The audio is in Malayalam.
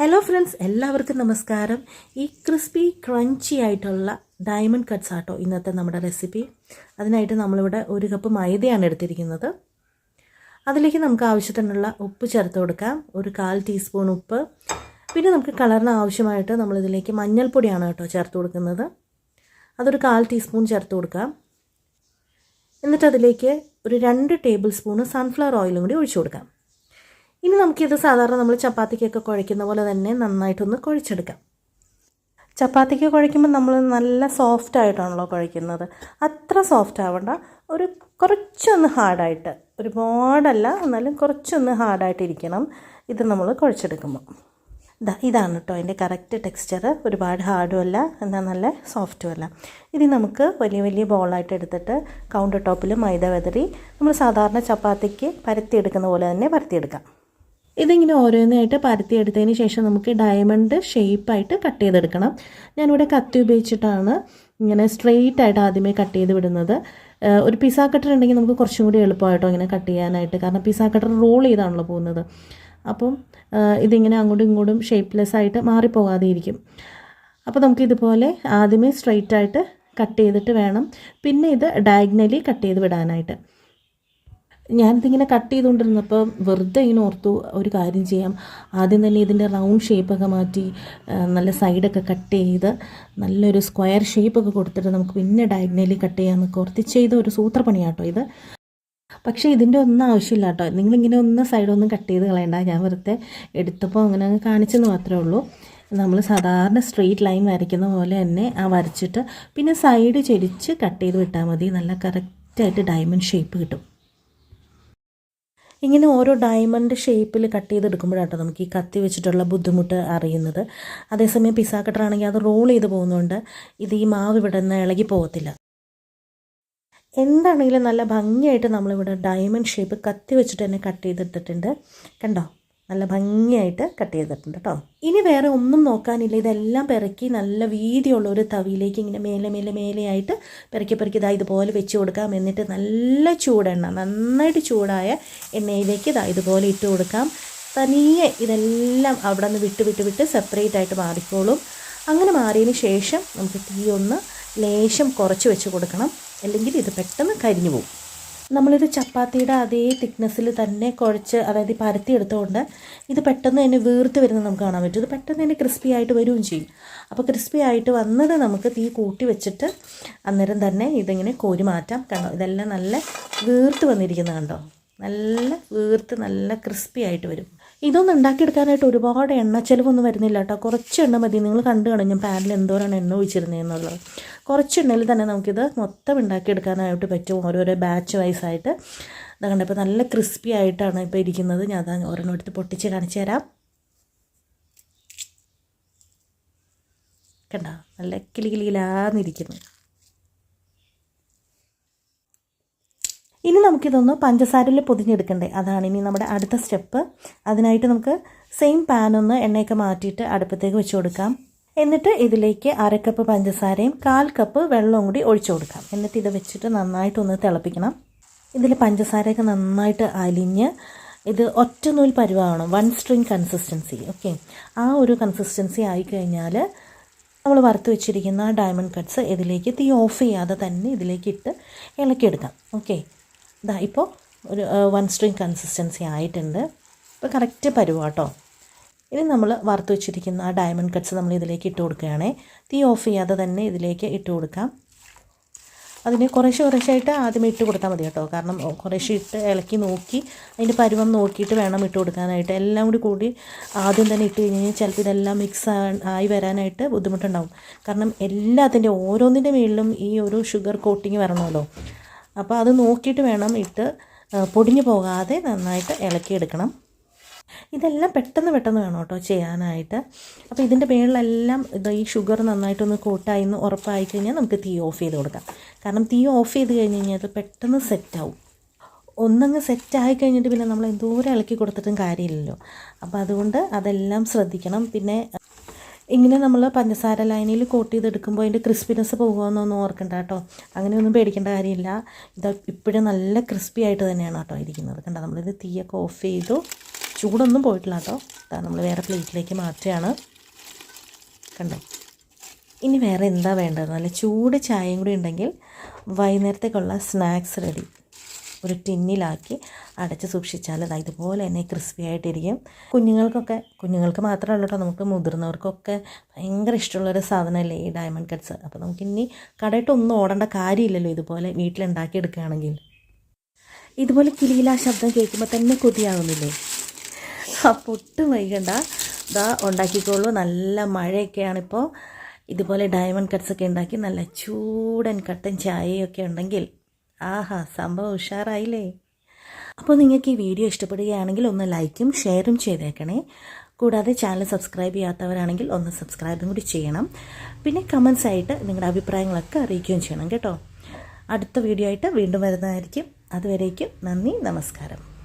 ഹലോ ഫ്രണ്ട്സ് എല്ലാവർക്കും നമസ്കാരം. ഈ ക്രിസ്പി ക്രഞ്ചി ആയിട്ടുള്ള ഡയമണ്ട് കട്ട്സ് ആട്ടോ ഇന്നത്തെ നമ്മുടെ റെസിപ്പി അതിനായിട്ട് നമ്മളിവിടെ ഒരു കപ്പ് മൈദയാണ് എടുത്തിരിക്കുന്നത്. അതിലേക്ക് നമുക്ക് ആവശ്യത്തിനുള്ള ഉപ്പ് ചേർത്ത് കൊടുക്കാം. ഒരു കാൽ ടീസ്പൂൺ ഉപ്പ്. പിന്നെ നമുക്ക് കളറിന് ആവശ്യമായിട്ട് നമ്മളിതിലേക്ക് മഞ്ഞൾപ്പൊടിയാണ് കേട്ടോ ചേർത്ത് കൊടുക്കുന്നത്. അതൊരു കാൽ ടീസ്പൂൺ ചേർത്ത് കൊടുക്കാം. എന്നിട്ട് അതിലേക്ക് ഒരു രണ്ട് ടേബിൾ സ്പൂണ് സൺഫ്ലവർ ഓയിലും കൂടി ഒഴിച്ചു കൊടുക്കാം. ഇനി നമുക്കിത് സാധാരണ നമ്മൾ ചപ്പാത്തിക്കൊക്കെ കുഴയ്ക്കുന്ന പോലെ തന്നെ നന്നായിട്ടൊന്ന് കുഴച്ചെടുക്കാം. ചപ്പാത്തിക്ക് കുഴയ്ക്കുമ്പോൾ നമ്മൾ നല്ല സോഫ്റ്റ് ആയിട്ടാണല്ലോ കുഴയ്ക്കുന്നത്. അത്ര സോഫ്റ്റ് ആവണ്ട. ഒരു കുറച്ചൊന്ന് ഹാർഡായിട്ട് ഒരുപാടല്ല എന്നാലും കുറച്ചൊന്ന് ഹാർഡായിട്ടിരിക്കണം ഇത് നമ്മൾ കുഴച്ചെടുക്കുമ്പോൾ. ഇതാ ഇതാണ് കേട്ടോ അതിന്റെ കറക്റ്റ് ടെക്സ്ചർ ഒരുപാട് ഹാർഡും അല്ല എന്നാൽ നല്ല സോഫ്റ്റും അല്ല. ഇത് നമുക്ക് വലിയ വലിയ ബോളായിട്ട് എടുത്തിട്ട് കൗണ്ടർ ടോപ്പിൽ മൈദ വെതറി നമ്മൾ സാധാരണ ചപ്പാത്തിക്ക് പരത്തിയെടുക്കുന്ന പോലെ തന്നെ പരത്തിയെടുക്കാം. ഇതിങ്ങനെ ഓരോന്നായിട്ട് പരത്തിയെടുത്തതിന് ശേഷം നമുക്ക് ഡയമണ്ട് ഷേപ്പായിട്ട് കട്ട് ചെയ്തെടുക്കണം. ഞാനിവിടെ കത്തി ഉപയോഗിച്ചിട്ടാണ് ഇങ്ങനെ സ്ട്രെയിറ്റ് ആയിട്ട് ആദ്യമേ കട്ട് ചെയ്ത് വിടുന്നത്. ഒരു പിസ്സ കട്ടർ ഉണ്ടെങ്കിൽ നമുക്ക് കുറച്ചും കൂടി എളുപ്പമായിട്ടോ ഇങ്ങനെ കട്ട് ചെയ്യാനായിട്ട്. കാരണം പിസ്സ കട്ടർ റോൾ ചെയ്താണല്ലോ പോകുന്നത്. അപ്പം ഇതിങ്ങനെ അങ്ങോട്ടും ഇങ്ങോട്ടും ഷേപ്പ്ലെസ് ആയിട്ട് മാറിപ്പോകാതെ ഇരിക്കും അപ്പോൾ നമുക്ക് ഇതുപോലെ ആദ്യമേ സ്ട്രെയിറ്റ് ആയിട്ട് കട്ട് ചെയ്തിട്ട് വേണം. പിന്നെ ഇത് ഡയഗ്നലി കട്ട് ചെയ്ത് വിടാനായിട്ട്. ഞാനിതിങ്ങനെ കട്ട് ചെയ്തുകൊണ്ടിരുന്നപ്പോൾ വെറുതെ ഇങ്ങനെ ഓർത്തു ഒരു കാര്യം ചെയ്യാം. ആദ്യം തന്നെ ഇതിന്റെ റൗണ്ട് ഷേപ്പൊക്കെ മാറ്റി നല്ല സൈഡൊക്കെ കട്ട് ചെയ്ത് നല്ലൊരു സ്ക്വയർ ഷേപ്പൊക്കെ കൊടുത്തിട്ട് നമുക്ക് പിന്നെ ഡയഗ്നലി കട്ട് ചെയ്യാമെന്നൊക്കെ ഓർത്തി ചെയ്ത ഒരു സൂത്രപ്പണിയാട്ടോ ഇത്. പക്ഷേ ഇതിന്റെ ഒന്നും ആവശ്യമില്ല കേട്ടോ. നിങ്ങളിങ്ങനെ ഒന്ന് സൈഡൊന്നും കട്ട് ചെയ്ത് കളയണ്ട. ഞാൻ വെറുതെ എടുത്തപ്പോൾ അങ്ങനെ അങ്ങ് കാണിച്ചെന്ന് മാത്രമേ ഉള്ളൂ. നമ്മൾ സാധാരണ സ്ട്രെയിറ്റ് ലൈൻ വരയ്ക്കുന്ന പോലെ തന്നെ ആ വരച്ചിട്ട് പിന്നെ സൈഡ് ചെരിച്ച് കട്ട് ചെയ്ത് വിട്ടാൽ മതി. നല്ല കറക്റ്റായിട്ട് ഡയമണ്ട് ഷേപ്പ് കിട്ടും. ഇങ്ങനെ ഓരോ ഡയമണ്ട് ഷേപ്പിൽ കട്ട് ചെയ്തെടുക്കുമ്പോഴാട്ടോ നമുക്ക് ഈ കത്തി വെച്ചിട്ടുള്ള ബുദ്ധിമുട്ട് അറിയുന്നത്. അതേസമയം പിസ്സ കട്ടറാണെങ്കിൽ അത് റോൾ ചെയ്ത് പോകുന്നതുകൊണ്ട് ഇത് ഈ മാവ് ഇവിടെ നിന്ന് ഇളകി പോകത്തില്ല. എന്താണെങ്കിലും നല്ല ഭംഗിയായിട്ട് നമ്മളിവിടെ ഡയമണ്ട് ഷേപ്പ് കത്തി വെച്ചിട്ട് തന്നെ കട്ട് ചെയ്തെടുത്തിട്ടുണ്ട് കണ്ടോ? നല്ല ഭംഗിയായിട്ട് കട്ട് ചെയ്തിട്ടുണ്ട് കേട്ടോ ഇനി വേറെ ഒന്നും നോക്കാനില്ല. ഇതെല്ലാം പെറുക്കി നല്ല വീതിയുള്ള ഒരു തവിയിലേക്ക് ഇങ്ങനെ മേലെ മേലെ മേലെയായിട്ട് പെറുക്കി പെറുക്കി ഇതാ ഇതുപോലെ വെച്ച് കൊടുക്കാം. എന്നിട്ട് നല്ല ചൂടെണ്ണ നന്നായിട്ട് ചൂടായ എണ്ണയിലേക്ക് ഇതാ ഇതുപോലെ ഇട്ട് കൊടുക്കാം. തനിയെ ഇതെല്ലാം അവിടെ നിന്ന് വിട്ട് വിട്ട് വിട്ട് സെപ്പറേറ്റ് ആയിട്ട് മാറിക്കോളും. അങ്ങനെ മാറിയതിന് ശേഷം നമുക്ക് തീ ഒന്ന് ലേശം കുറച്ച് വെച്ച് കൊടുക്കണം. അല്ലെങ്കിൽ ഇത് പെട്ടെന്ന് കരിഞ്ഞു പോകും നമ്മളിത് ചപ്പാത്തിയുടെ അതേ തിക്നെസ്സിൽ തന്നെ കുഴച്ച് അതായത് പരത്തി എടുത്തുകൊണ്ട് ഇത് പെട്ടെന്ന് തന്നെ വീർത്ത് വരുന്നത് നമുക്ക് കാണാൻ പറ്റും. ഇത് പെട്ടെന്ന് തന്നെ ക്രിസ്പി ആയിട്ട് വരികയും ചെയ്യും. അപ്പോൾ ക്രിസ്പി ആയിട്ട് വന്നത് നമുക്ക് തീ കൂട്ടി വെച്ചിട്ട് അന്നേരം തന്നെ ഇതിങ്ങനെ കോരി മാറ്റാം. കണ്ടോ? ഇതെല്ലാം നല്ല വീർത്ത് വന്നിരിക്കുന്നത് കണ്ടോ? നല്ല വീർത്ത് നല്ല ക്രിസ്പി ആയിട്ട് വരും. ഇതൊന്നും ഉണ്ടാക്കിയെടുക്കാനായിട്ട് ഒരുപാട് എണ്ണ ചിലവൊന്നും വരുന്നില്ല കേട്ടോ കുറച്ച് എണ്ണ മതി. നിങ്ങൾ കണ്ടു കാണും ഞാൻ പാനിൽ എന്തോരാണ് എണ്ണ ഒഴിച്ചിരുന്നതെന്നുള്ളത് കുറച്ച് എണ്ണയിൽ തന്നെ നമുക്കിത് മൊത്തം ഉണ്ടാക്കിയെടുക്കാനായിട്ട് പറ്റും ഓരോരോ ബാച്ച് വൈസായിട്ട് ഇതാ കണ്ടപ്പോൾ നല്ല ക്രിസ്പി ആയിട്ടാണ് ഇപ്പോൾ ഇരിക്കുന്നത്. ഞാൻ അതാ ഓരോ എടുത്ത് പൊട്ടിച്ച് കാണിച്ചു തരാം. കണ്ടോ? നല്ല കിളി കിളിയിലാന്നിരിക്കുന്നു ഇനി നമുക്കിതൊന്ന് പഞ്ചസാരയിൽ പൊതിഞ്ഞെടുക്കണ്ടേ? അതാണ് ഇനി നമ്മുടെ അടുത്ത സ്റ്റെപ്പ്. അതിനായിട്ട് നമുക്ക് സെയിം പാൻ ഒന്ന് എണ്ണയൊക്കെ മാറ്റിയിട്ട് അടുപ്പത്തേക്ക് വെച്ച് കൊടുക്കാം. എന്നിട്ട് ഇതിലേക്ക് അരക്കപ്പ് പഞ്ചസാരയും കാൽ കപ്പ് വെള്ളവും കൂടി ഒഴിച്ചു കൊടുക്കാം. എന്നിട്ട് ഇത് വെച്ചിട്ട് നന്നായിട്ടൊന്ന് തിളപ്പിക്കണം. ഇതിൽ പഞ്ചസാരയൊക്കെ നന്നായിട്ട് അലിഞ്ഞ് ഇത് ഒറ്റ നൂൽ വൺ സ്ട്രിങ് കൺസിസ്റ്റൻസി ഓക്കെ ആ ഒരു കൺസിസ്റ്റൻസി ആയിക്കഴിഞ്ഞാൽ നമ്മൾ വറുത്ത് വെച്ചിരിക്കുന്ന ഡയമണ്ട് കട്ട്സ് ഇതിലേക്ക് തീ ഓഫ് ചെയ്യാതെ തന്നെ ഇതിലേക്ക് ഇട്ട് ഇളക്കിയെടുക്കാം ഓക്കെ ഇതാ ഇപ്പോൾ ഒരു വൺ സ്ട്രിങ് കൺസിസ്റ്റൻസി ആയിട്ടുണ്ട്. ഇപ്പോൾ കറക്റ്റ് പരുവാട്ടോ ഇനി നമ്മൾ വറുത്ത് വെച്ചിരിക്കുന്ന ആ ഡയമണ്ട് കട്ട്സ് നമ്മൾ ഇതിലേക്ക് ഇട്ട് കൊടുക്കുകയാണേ. തീ ഓഫ് ചെയ്യാതെ തന്നെ ഇതിലേക്ക് ഇട്ട് കൊടുക്കാം. അതിന് കുറേശ്ശെ കുറേശ്ശായിട്ട് ആദ്യം ഇട്ട് കൊടുത്താൽ മതി കേട്ടോ കാരണം കുറേശ്ശെ ഇട്ട് ഇളക്കി നോക്കി അതിന്റെ പരുവം നോക്കിയിട്ട് വേണം ഇട്ട് കൊടുക്കാനായിട്ട്. എല്ലാം കൂടി കൂടി ആദ്യം തന്നെ ഇട്ട് കഴിഞ്ഞ് കഴിഞ്ഞാൽ ചിലപ്പോൾ ഇതെല്ലാം മിക്സ് ആയി വരാനായിട്ട് ബുദ്ധിമുട്ടുണ്ടാവും. കാരണം എല്ലാത്തിന്റെ ഓരോന്നിന്റെ മുകളിലും ഈ ഒരു ഷുഗർ കോട്ടിങ് വരണമല്ലോ. അപ്പോൾ അത് നോക്കിയിട്ട് വേണം ഇട്ട് പൊടിഞ്ഞു പോകാതെ നന്നായിട്ട് ഇളക്കിയെടുക്കണം. ഇതെല്ലാം പെട്ടെന്ന് പെട്ടെന്ന് വേണം കേട്ടോ ചെയ്യാനായിട്ട്. അപ്പോൾ ഇതിന്റെ മേളിലെല്ലാം ഇത് ഈ ഷുഗർ നന്നായിട്ടൊന്ന് കോട്ടായി എന്ന് ഉറപ്പായി കഴിഞ്ഞാൽ നമുക്ക് തീ ഓഫ് ചെയ്ത് കൊടുക്കാം. കാരണം തീ ഓഫ് ചെയ്ത് കഴിഞ്ഞ് കഴിഞ്ഞാൽ അത് പെട്ടെന്ന് സെറ്റാവും. ഒന്നങ്ങ് സെറ്റായി കഴിഞ്ഞിട്ട് പിന്നെ നമ്മൾ എന്തോരം ഇളക്കി കൊടുത്തിട്ടും കാര്യമില്ലല്ലോ. അപ്പോൾ അതുകൊണ്ട് അതെല്ലാം ശ്രദ്ധിക്കണം. പിന്നെ ഇങ്ങനെ നമ്മൾ പഞ്ചസാര ലൈനിൽ കോട്ട് ചെയ്തെടുക്കുമ്പോൾ അതിന്റെ ക്രിസ്പിനെസ് പോകുമെന്നൊന്നും ഓർക്കണ്ട കേട്ടോ അങ്ങനെയൊന്നും പേടിക്കേണ്ട കാര്യമില്ല. ഇത് ഇപ്പോഴും നല്ല ക്രിസ്പി ആയിട്ട് തന്നെയാണ് കേട്ടോ ഇരിക്കുന്നത്. കണ്ടോ നമ്മളിത് തീയൊക്കെ ഓഫ് ചെയ്തു. ചൂടൊന്നും പോയിട്ടില്ല കേട്ടോ നമ്മൾ വേറെ പ്ലേറ്റിലേക്ക് മാറ്റുകയാണ്. കണ്ടോ? ഇനി വേറെ എന്താ വേണ്ടത്? നല്ല ചൂട് ചായയും കൂടി ഉണ്ടെങ്കിൽ വൈകുന്നേരത്തേക്കുള്ള സ്നാക്സ് റെഡി. ഒരു ടിന്നിലാക്കി അടച്ച് സൂക്ഷിച്ചാൽ അത് ഇതുപോലെ തന്നെ ക്രിസ്പി ആയിട്ടിരിക്കും. കുഞ്ഞുങ്ങൾക്കൊക്കെ കുഞ്ഞുങ്ങൾക്ക് മാത്രമല്ല കേട്ടോ നമുക്ക് മുതിർന്നവർക്കൊക്കെ ഭയങ്കര ഇഷ്ടമുള്ളൊരു സാധനമല്ലേ ഈ ഡയമണ്ട് കട്ട്സ് അപ്പോൾ നമുക്ക് ഇനി കടയിട്ടൊന്നും ഓടേണ്ട കാര്യമില്ലല്ലോ ഇതുപോലെ വീട്ടിലുണ്ടാക്കിയെടുക്കുകയാണെങ്കിൽ ഇതുപോലെ കിളിയിലാ ശബ്ദം കേൾക്കുമ്പോൾ തന്നെ കൊതിയാവുന്നില്ലേ? അപ്പോൾ ഒട്ടും വൈകണ്ട. ഇതാ ഉണ്ടാക്കിക്കോളൂ. നല്ല മഴയൊക്കെയാണിപ്പോൾ. ഇതുപോലെ ഡയമണ്ട് കട്ട്സൊക്കെ ഉണ്ടാക്കി നല്ല ചൂടൻ കട്ടൻ ചായയൊക്കെ ഉണ്ടെങ്കിൽ ആഹാ സംഭവം ഉഷാറായില്ലേ? അപ്പോൾ നിങ്ങൾക്ക് ഈ വീഡിയോ ഇഷ്ടപ്പെടുകയാണെങ്കിൽ ഒന്ന് ലൈക്കും ഷെയറും ചെയ്തേക്കണേ. കൂടാതെ ചാനൽ സബ്സ്ക്രൈബ് ചെയ്യാത്തവരാണെങ്കിൽ ഒന്ന് സബ്സ്ക്രൈബും കൂടി ചെയ്യണം. പിന്നെ കമൻസ് ആയിട്ട് നിങ്ങളുടെ അഭിപ്രായങ്ങളൊക്കെ അറിയിക്കുകയും ചെയ്യണം കേട്ടോ. അടുത്ത വീഡിയോ ആയിട്ട് വീണ്ടും വരുന്നതായിരിക്കും. അതുവരേക്കും നന്ദി നമസ്കാരം.